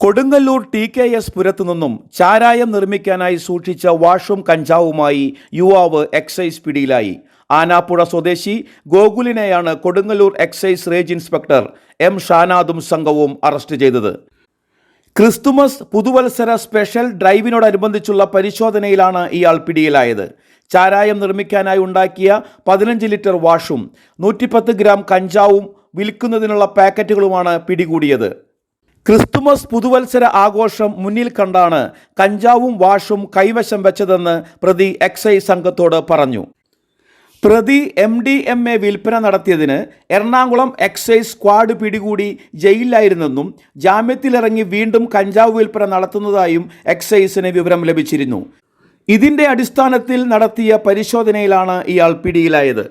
Kodungallur T K S പുരത്തു നിന്നും ചാരായം നിർമ്മിക്കാനായി സൂക്ഷിച്ച വാഷും കഞ്ചാവുമായി യുവാവ് എക്സൈസ് പിടിയിലായി. ആനാപ്പുഴ സ്വദേശി ഗോകുലിനെയാണ് Kodungallur excise range inspector M ഷാനാദും സംഘവും അറസ്റ്റ് ചെയ്തത്. ക്രിസ്തുമസ് പുതുവത്സര സ്പെഷ്യൽ ഡ്രൈവിനോടനുബന്ധിച്ചുള്ള പരിശോധനയിലാണ് ഇയാൾ പിടിയിലായത്. ചാരായം നിർമ്മിക്കാനായി ഉണ്ടാക്കിയ പതിനഞ്ച് ലിറ്റർ വാഷും നൂറ്റിപ്പത്ത് ഗ്രാം കഞ്ചാവും വിൽക്കുന്നതിനുള്ള പാക്കറ്റുകളുമാണ് പിടികൂടിയത്. ക്രിസ്തുമസ് പുതുവത്സര ആഘോഷം മുന്നിൽ കണ്ടാണ് കഞ്ചാവും വാഷും കൈവശം വെച്ചതെന്ന് പ്രതി എക്സൈസ് സംഘത്തോട് പറഞ്ഞു. പ്രതി എം ഡി എം എ വിൽപ്പന നടത്തിയതിന് എറണാകുളം എക്സൈസ് സ്ക്വാഡ് പിടികൂടി ജയിലിലായിരുന്നെന്നും ജാമ്യത്തിലിറങ്ങി വീണ്ടും കഞ്ചാവ് വിൽപ്പന നടത്തുന്നതായും എക്സൈസിന് വിവരം ലഭിച്ചിരുന്നു. ഇതിന്റെ അടിസ്ഥാനത്തിൽ നടത്തിയ പരിശോധനയിലാണ് ഇയാൾ പിടിയിലായത്.